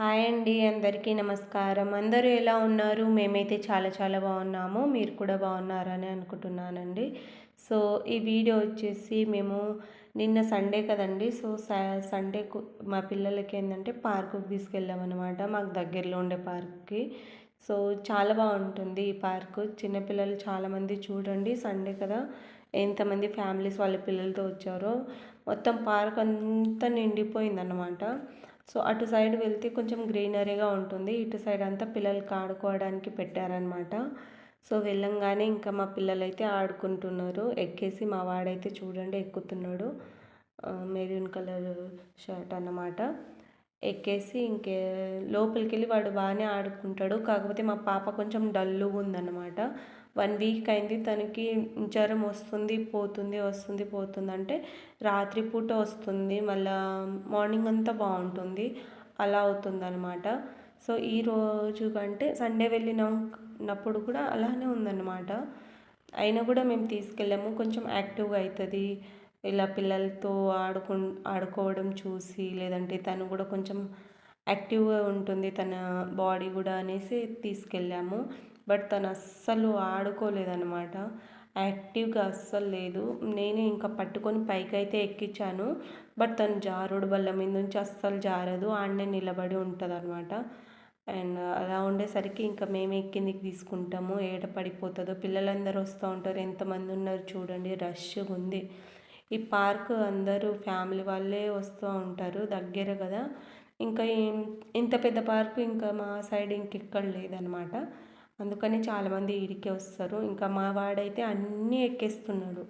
Hi అండి అందరికీ నమస్కారం. అందరూ ఎలా ఉన్నారు? మేమైతే చాలా చాలా బాగున్నాము. మీరు కూడా బాగున్నారని అనుకుంటున్నానండి. సో ఈ వీడియో వచ్చేసి మేము నిన్న సండే కదండి. సో సండే మా పిల్లలకి ఏంటంటే పార్కుకి తీసుకెళ్ళామన్నమాట. మాకు దగ్గరలో ఉండే పార్క్కి. సో చాలా బాగుంటుంది ఈ పార్కు. చిన్నపిల్లలు చాలామంది చూడండి సండే కదా. ఎంతమంది ఫ్యామిలీస్ వాళ్ళ పిల్లలతో వచ్చారో. మొత్తం పార్క్ అంతా నిండిపోయిందన్నమాట. సో అటు సైడ్ వెళ్తే కొంచెం గ్రీనరీగా ఉంటుంది. ఇటు సైడ్ అంతా పిల్లలకి ఆడుకోవడానికి పెట్టారనమాట సో వెళ్ళంగానే ఇంకా మా పిల్లలైతే ఆడుకుంటున్నారు. ఎక్కేసి మా వాడైతే చూడండి ఎక్కుతున్నాడు. మెరూన్ కలర్ షర్ట్ అన్నమాట. ఎక్కేసి ఇంకే లోపలికి వెళ్ళి వాడు బాగానే ఆడుకుంటాడు. కాకపోతే మా పాప కొంచెం డల్లుగా ఉందన్నమాట. వన్ వీక్ అయింది తనకి జ్వరం వస్తుంది పోతుంది వస్తుంది పోతుంది. అంటే రాత్రిపూట వస్తుంది మళ్ళా మార్నింగ్ అంతా బాగుంటుంది. అలా అవుతుంది అనమాట సో ఈ రోజు కంటే సండే వెళ్ళినప్పుడు కూడా అలానే ఉందన్నమాట. అయినా కూడా మేము తీసుకెళ్ళాము. కొంచెం యాక్టివ్గా అవుతుంది. ఇలా పిల్లలతో ఆడుకు ఆడుకోవడం చూసి లేదంటే తను కూడా కొంచెం యాక్టివ్గా ఉంటుంది. తన బాడీ కూడా అనేసి తీసుకెళ్ళాము. బట్ తను అస్సలు ఆడుకోలేదన్నమాట. యాక్టివ్గా అస్సలు లేదు. నేనే ఇంకా పట్టుకొని పైకి అయితే ఎక్కించాను. బట్ తను జారుడు బల్ల మీద నుంచి అస్సలు జారదు. ఆడనే నిలబడి ఉంటుంది అనమాట అండ్ అలా ఉండేసరికి ఇంకా మేము ఎక్కిందికి తీసుకుంటాము. ఏడ పడిపోతుందో పిల్లలందరూ వస్తూ ఉంటారు. ఎంతమంది ఉన్నారు చూడండి. రష్గా ఉంది. ఈ పార్క్ అందరూ ఫ్యామిలీ వాళ్ళే వస్తూ ఉంటారు దగ్గర కదా. ఇంకా ఇంత పెద్ద పార్క్ ఇంకా మా సైడ్ ఇంకెక్కడ లేదనమాట అందుకని చాలామంది ఈడికే వస్తారు. ఇంకా మా వాడైతే అన్నీ ఎక్కేస్తున్నాడు.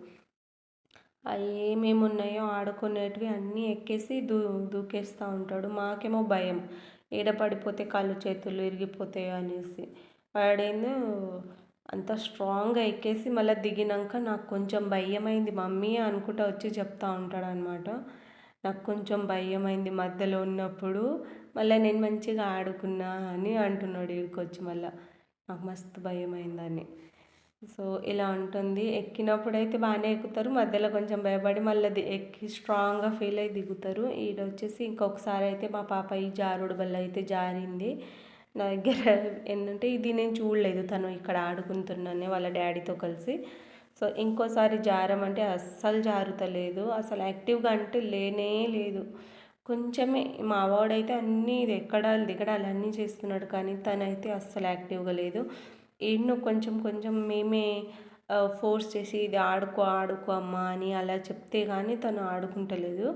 అవి ఏమేమి ఉన్నాయో ఆడుకునేటివి అన్నీ ఎక్కేసి దూ దూకేస్తూ ఉంటాడు. మాకేమో భయం. ఏడ పడిపోతే కాళ్ళు చేతులు ఇరిగిపోతాయో అనేసి. వాడేందో అంత స్ట్రాంగ్గా ఎక్కేసి మళ్ళీ దిగినాక నాకు కొంచెం భయమైంది. మమ్మీ అనుకుంటా వచ్చి చెప్తా ఉంటాడు అనమాట నాకు కొంచెం భయమైంది మధ్యలో ఉన్నప్పుడు. మళ్ళీ నేను మంచిగా ఆడుకున్నా అని అంటున్నాడు ఇక్కడికి వచ్చి మళ్ళీ. నాకు మస్తు భయం అయిందని సో ఇలా ఉంటుంది. ఎక్కినప్పుడైతే బాగానే ఎక్కుతారు. మధ్యలో కొంచెం భయపడి మళ్ళీ ఎక్కి స్ట్రాంగ్గా ఫీల్ అయ్యి దిగుతారు. ఈడ వచ్చేసి ఇంకొకసారి అయితే మా పాప ఈ జారుడు బల్ల అయితే జారింది. నా దగ్గర ఏంటంటే ఇది నేను చూడలేదు. తను ఇక్కడ ఆడుకుంటున్నానే వాళ్ళ డాడీతో కలిసి. సో ఇంకోసారి జారమంటే అస్సలు జారుతలేదు. అసలు యాక్టివ్గా అంటే లేనే లేదు. కొంచెమే మా వాడైతే అన్నీ ఇది ఎక్కడాలు దిగడాలు అన్నీ చేస్తున్నాడు కానీ తనైతే అస్సలు యాక్టివ్గా లేదు. ఎన్నో కొంచెం కొంచెం మేమే ఫోర్స్ చేసి ఇది ఆడుకో ఆడుకో అమ్మా అని అలా చెప్తే కానీ తను ఆడుకుంటలేదు.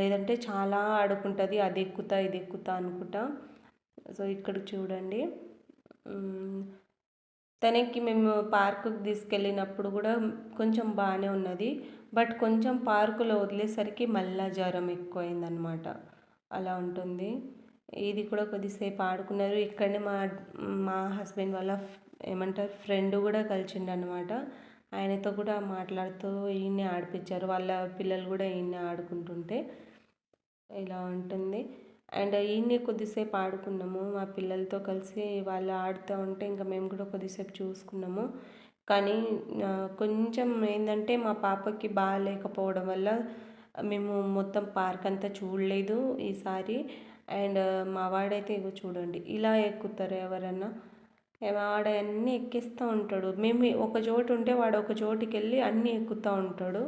లేదంటే చాలా ఆడుకుంటుంది అది ఎక్కుతా ఇది ఎక్కుతా అనుకుంటా. సో ఇక్కడ చూడండి. తనకి మేము పార్కుకి తీసుకెళ్ళినప్పుడు కూడా కొంచెం బాగానే ఉన్నది. బట్ కొంచెం పార్కులో వదిలేసరికి మళ్ళా జ్వరం ఎక్కువైందనమాట అలా ఉంటుంది. ఇది కూడా కొద్దిసేపు ఆడుకున్నారు. ఇక్కడనే మా మా హస్బెండ్ వాళ్ళ ఏమంటారు ఫ్రెండ్ కూడా కలిసిండు అనమాట ఆయనతో కూడా మాట్లాడుతూ ఈయన్ని ఆడిపించారు వాళ్ళ పిల్లలు కూడా ఈయన్ని ఆడుకుంటుంటే. ఇలా ఉంటుంది. అండ్ ఈయన్ని కొద్దిసేపు ఆడుకున్నాము. మా పిల్లలతో కలిసి వాళ్ళు ఆడుతూ ఉంటే ఇంకా మేము కూడా కొద్దిసేపు చూసుకున్నాము. కానీ కొంచెం ఏంటంటే మా పాపకి బాగాలేకపోవడం వల్ల మేము మొత్తం పార్క్ అంతా చూడలేదు ఈసారి. అండ్ మా వాడైతే ఇగో చూడండి ఇలా ఎక్కుతారు ఎవరన్నా. వాడు అన్నీ ఎక్కిస్తూ ఉంటాడు. మేము ఒక చోటు ఉంటే వాడు ఒక చోటుకి వెళ్ళి అన్నీ ఎక్కుతూ ఉంటాడు.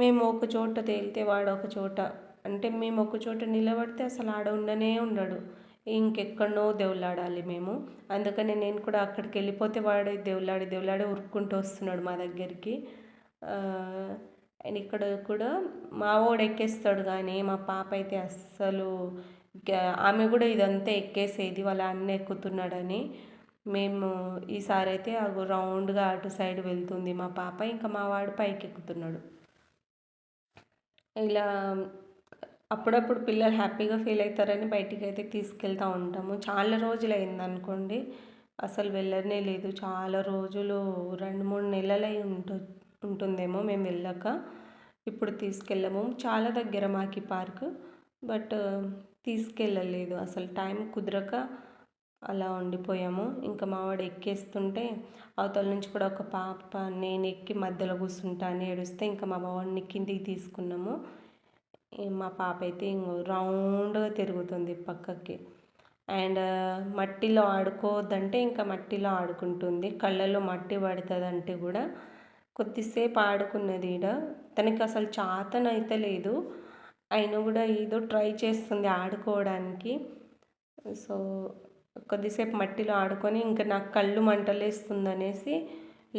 మేము ఒక చోట తేలితే వాడు ఒక చోట అంటే మేము ఒక చోట నిలబడితే అసలు ఆడ ఉండనే ఉండడు. ఇంకెక్కడనో దేవులాడాలి మేము. అందుకని నేను కూడా అక్కడికి వెళ్ళిపోతే వాడు దేవులాడి దేవులాడి ఉరుక్కుంటూ వస్తున్నాడు మా దగ్గరికి. అండ్ ఇక్కడ కూడా మా వాడు ఎక్కేస్తాడు కానీ మా పాప అయితే అస్సలు ఆమె కూడా ఇదంతా ఎక్కేసేది వాళ్ళ అన్న ఎక్కుతున్నాడని. మేము ఈసారి అయితే ఆ రౌండ్గా అటు సైడ్ వెళ్తుంది మా పాప ఇంకా మా వాడు పైకి ఎక్కుతున్నాడు ఇలా అప్పుడప్పుడు పిల్లలు హ్యాపీగా ఫీల్ అవుతారని బయటికి అయితే తీసుకెళ్తూ ఉంటాము. చాలా రోజులు అయింది అనుకోండి అసలు వెళ్ళనే లేదు. చాలా రోజులు రెండు మూడు నెలలు అయి ఉంటు ఉంటుందేమో మేము వెళ్ళాక. ఇప్పుడు తీసుకెళ్ళము. చాలా దగ్గర మాకి పార్క్. బట్ తీసుకెళ్ళలేదు. అసలు టైం కుదరక అలా ఉండిపోయాము. ఇంకా మావాడు ఎక్కేస్తుంటే అవతల నుంచి కూడా ఒక పాప నేను ఎక్కి మధ్యలో కూర్చుంటా అని ఏడుస్తే ఇంకా మా మావాడిని కిందికి తీసుకున్నాము. మా పాప అయితే రౌండ్గా తిరుగుతుంది పక్కకి. అండ్ మట్టిలో ఆడుకోవద్దంటే ఇంకా మట్టిలో ఆడుకుంటుంది. కళ్ళలో మట్టి పడుతుంది అంటే కూడా కొద్దిసేపు ఆడుకున్నది ఈడ. తనకి అసలు చాతనైతే లేదు. అయినా కూడా ఏదో ట్రై చేస్తుంది ఆడుకోవడానికి. సో కొద్దిసేపు మట్టిలో ఆడుకొని ఇంకా నాకు కళ్ళు మంటలేస్తుంది అనేసి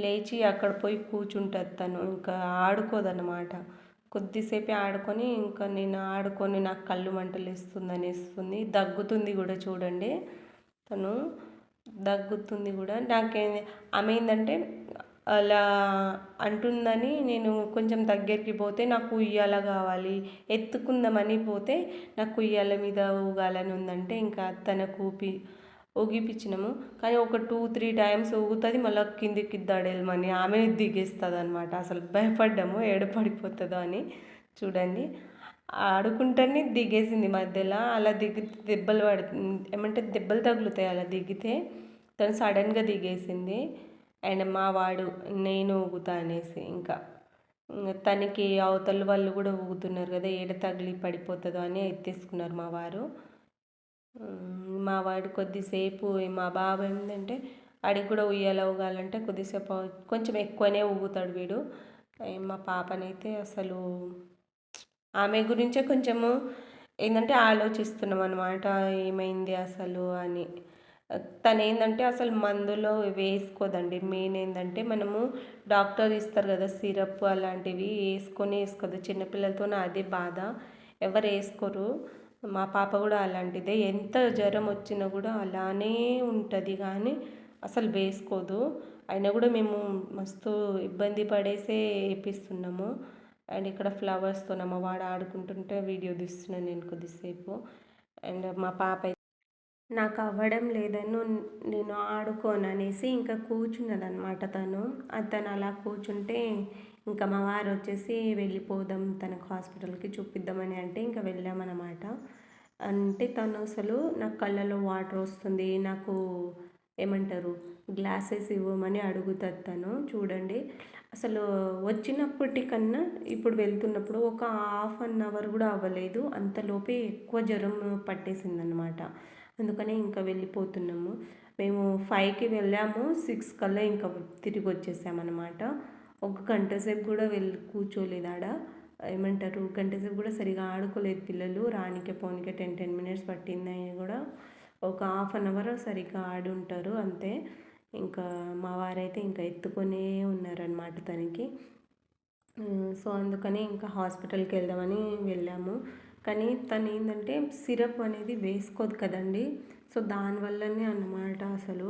లేచి అక్కడ పోయి కూర్చుంటుంది తను. ఇంకా ఆడుకోదన్నమాట. కొద్దిసేపే ఆడుకొని ఇంకా నేను ఆడుకొని నాకు కళ్ళు మంటలు వేస్తుంది. అనేస్తుంది దగ్గుతుంది కూడా చూడండి. తను దగ్గుతుంది కూడా. నాకేం ఆమె ఏంటంటే అలా అంటుందని నేను కొంచెం దగ్గరికి పోతే నాకు ఉయ్యాల కావాలి. ఎత్తుకుందామని పోతే నాకు ఉయ్యాల మీద ఊగాలని ఉందంటే ఇంకా తనకు ఊపి ఊగిపించినాము కానీ ఒక టూ త్రీ టైమ్స్ ఊగుతుంది మళ్ళీ కిందికి దడేలమని ఆమె దిగేస్తుంది అనమాట అసలు భయపడ్డాము ఏడపడిపోతుందో అని చూడండి. ఆడుకుంటేనే దిగేసింది మధ్యలో. అలా దిగి దెబ్బలు పడు ఏమంటే దెబ్బలు తగులుతాయి అలా దిగితే. తను సడన్గా దిగేసింది. అండ్ మా వాడు నేను ఊగుతా అనేసి ఇంకా. తనకి అవతల వాళ్ళు కూడా ఊగుతున్నారు కదా ఏడ తగిలి పడిపోతుందో అని ఎత్తేసుకున్నారు మా వారు. మా వాడు కొద్దిసేపు మా బాబు ఏంటంటే ఆడికి కూడా ఉయ్యాల ఊగాలంటే కొద్దిసేపు కొంచెం ఎక్కువనే ఊగుతాడు వీడు. మా పాపనైతే అసలు ఆమె గురించే కొంచెము ఏంటంటే ఆలోచిస్తున్నాం అనమాట ఏమైంది అసలు అని. తను ఏంటంటే అసలు మందులో వేసుకోదండి. మెయిన్ ఏంటంటే మనము డాక్టర్ ఇస్తారు కదా సిరప్ అలాంటివి వేసుకొని వేసుకోదు. చిన్నపిల్లలతో అదే బాధ. ఎవరు వేసుకోరు. మా పాప కూడా అలాంటిదే. ఎంత జ్వరం వచ్చినా కూడా అలానే ఉంటుంది కానీ అసలు వేసుకోదు. అయినా కూడా మేము మస్తు ఇబ్బంది పడేసే వేపిస్తున్నాము. అండ్ ఇక్కడ ఫ్లవర్స్తో మా వాడు ఆడుకుంటుంటే వీడియో తీస్తున్నాను నేను కొద్దిసేపు. అండ్ మా పాప నాకు అవ్వడం లేదని నేను ఆడుకోను అనేసి ఇంకా కూర్చున్నదనమాట తను. తను అలా కూర్చుంటే ఇంకా మా వారు వచ్చేసి వెళ్ళిపోదాం తనకు హాస్పిటల్కి చూపిద్దామని అంటే ఇంకా వెళ్ళామన్నమాట. అంటే తను అసలు నాకు కళ్ళలో వాటర్ వస్తుంది నాకు ఏమంటారు గ్లాసెస్ ఇవ్వమని అడుగుతుంది తను. చూడండి అసలు వచ్చినప్పటికన్నా ఇప్పుడు వెళ్తున్నప్పుడు ఒక హాఫ్ అన్ అవర్ కూడా అవ్వలేదు. అంతలోపే ఎక్కువ జ్వరం పట్టేసిందనమాట అందుకనే ఇంకా వెళ్ళిపోతున్నాము. మేము ఫైవ్కి వెళ్ళాము సిక్స్ కల్లా ఇంకా తిరిగి వచ్చేసామన్నమాట ఒక గంట సేపు కూడా వెళ్ళి కూర్చోలేదు ఆడ. ఏమంటారు? గంట సేపు కూడా సరిగా ఆడుకోలేదు పిల్లలు. రానికే పోనికే టెన్ టెన్ మినిట్స్ పట్టింది కూడా. ఒక హాఫ్ అన్ అవర్ సరిగ్గా ఆడి ఉంటారు అంతే. ఇంకా మా వారైతే ఇంకా ఎత్తుకొనే ఉన్నారనమాట తనకి. సో అందుకని ఇంకా హాస్పిటల్కి వెళ్దామని వెళ్ళాము. కానీ తను ఏంటంటే సిరప్ అనేది వేసుకోదు కదండి. సో దానివల్లనే అన్నమాట అసలు.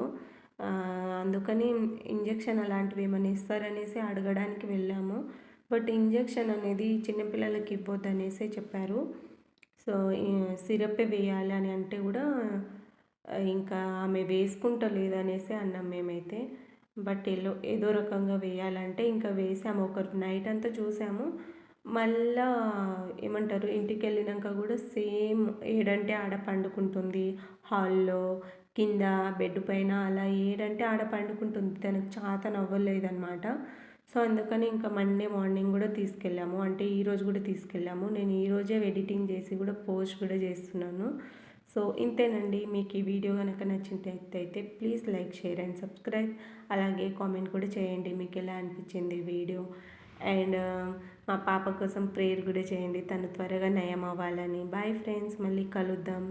అందుకని ఇంజక్షన్ అలాంటివి ఏమైనా ఇస్తారనేసి అడగడానికి వెళ్ళాము. బట్ ఇంజక్షన్ అనేది చిన్నపిల్లలకి ఇవ్వద్దు అనేసి చెప్పారు. సో సిరప్ వేయాలి అని అంటే కూడా ఇంకా ఆమె వేసుకుంటలేదనేసి అన్నాం మేమైతే. బట్ ఏదో ఏదో రకంగా వేయాలంటే ఇంకా వేసాము. ఒక నైట్ అంతా చూసాము. మళ్ళా ఏమంటారు ఇంటికి వెళ్ళినాక కూడా సేమ్ ఏడంటే ఆడ పండుకుంటుంది. హాల్లో కింద బెడ్ పైన అలా ఏడంటే ఆడ పండుకుంటుంది. తనకు చాత నవ్వలేదన్నమాట. సో అందుకని ఇంకా మండే మార్నింగ్ కూడా తీసుకెళ్ళాము. అంటే ఈరోజు కూడా తీసుకెళ్ళాము. నేను ఈరోజే ఎడిటింగ్ చేసి కూడా పోస్ట్ కూడా చేస్తున్నాను. సో ఇంతేనండి. మీకు ఈ వీడియో కనుక నచ్చినట్టయితే please like share and subscribe. అలాగే కామెంట్ కూడా చేయండి. మీకు ఎలా అనిపించింది వీడియో? అండ్ um, మా పాప కోసం ప్రేయర్ కూడా చేయండి. తను త్వరగా నయం అవ్వాలని బాయ్ ఫ్రెండ్స్ మళ్ళీ కలుద్దాం.